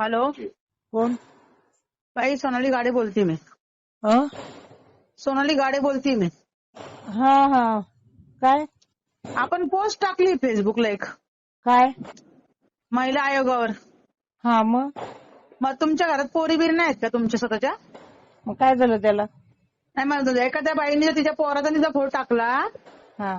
Hello? कोण? बाई सोनाली गाडे बोलते मी. हं? सोनाली गाडे बोलते मी. हा हा. काय? आपण पोस्ट टाकली फेसबुकला एक. काय? महिला आयोगावर. हा मग? मग तुमच्या घरात पोरी बिरी नाहीत का तुमच्या स्वतःच्या? मग काय झालं त्याला? नाही होते, एखाद्या बाईने जर तिच्या पोराचा तिचा फोटो टाकला हा.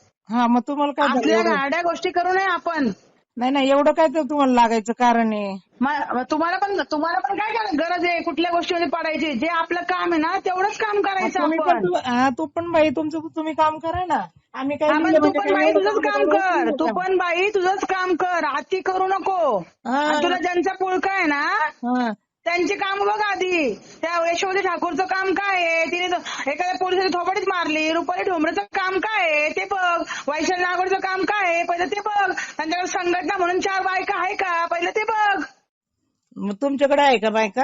हा मग तुम्हाला काय झालं असल्या? गाड्या गोष्टी करू नये आपण. नाही नाही एवढं काय तर तुम्हाला लागायचं कारण आहे? म- तुम्हाला पण तुम्हाला पण काय काय गरज आहे कुठल्या गोष्टीमध्ये पडायची? जे आपलं काम आहे ना तेवढंच काम करायचं तुम्ही पण आपण. तू- हा, तू पण बाई तुमचं तुम्ही काम करा ना. आम्ही काय हा, पण लिहिलं तू म्हणजे पण काय बाई एवढं तुझंच काम कर तू. पण बाई तुझंच काम कर. अति करू नको. हा. आणि तुला ज्यांचा पुळका आहे ना हा. त्यांची काम बघ आधी. त्या यशोमती ठाकूरचं काम काय आहे? तिने एखाद्या पोलिसाने थोपडीच मारली रुपाली ठोंबरेचं काम काय वैशाली नागोडचं काम काय आहे? पहिलं ते बघ. त्यांच्याकडे संघटना म्हणून चार बायका आहे का? पहिलं ते बघ. मग तुमच्याकडे आहे का बायका?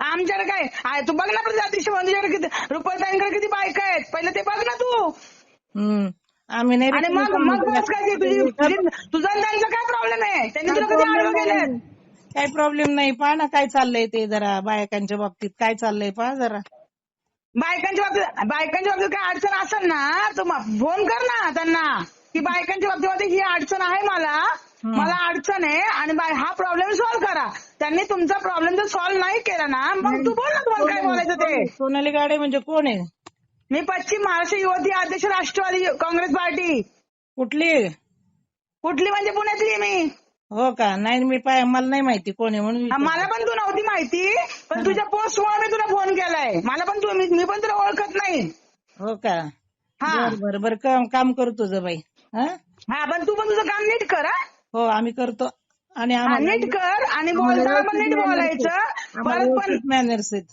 आमच्याकडे काय? आहे. तू बघ ना प्रतिष्ठा मंदिराकडे किती रुपालीताईंकडे किती बायका आहेत? पहिलं ते बघ ना तू. हम्म. आम्ही नाही आणि मग मग बस काय तुझी तुझी- तुझा आणि त्यांचा काय प्रॉब्लेम आहे? त्यांनी तुला कधी आडवं केलं काही प्रॉब्लेम नाही. पहा ना काय चाललंय ते जरा बायकांच्या बाबतीत. काय चाललंय पहा जरा. बायकांच्या बाबतीत बायकांच्या बाबतीत काय अडचण असेल ना तर फोन कर ना त्यांना. की बायकांच्या बाबतीमध्ये ही अडचण आहे मला. मला अडचण आहे आणि हा प्रॉब्लेम सॉल्व्ह करा. त्यांनी तुमचा प्रॉब्लेम जर सॉल्व्ह नाही केला ना मग तू बोल ना तुम्हाला काय बोलायचं ते. सोनाली गाडे म्हणजे कोण आहे? मी पश्चिम महाराष्ट्र युवती अध्यक्ष राष्ट्रवादी काँग्रेस पार्टी. कुठली? कुठली म्हणजे पुण्यातली मी. हो का? नाही मी पाय मला नाही माहिती कोण म्हणून हा. मला पण तू नव्हती माहिती पण तुझ्या पोस्टमुळे मी तुला फोन केलाय. मला पण तू मी मी पण तुला ओळखत नाही. हो का? हा. बर बर बर. काम काम करू तुझं बाई. हा? हा पण तू पण तुझं काम नीट कर हा. हो आम्ही करतो. आणि हा, आम्हाला नीट कर आणि बोलताना पण नीट बोलायचं. परत पण मॅनर्स आहेत.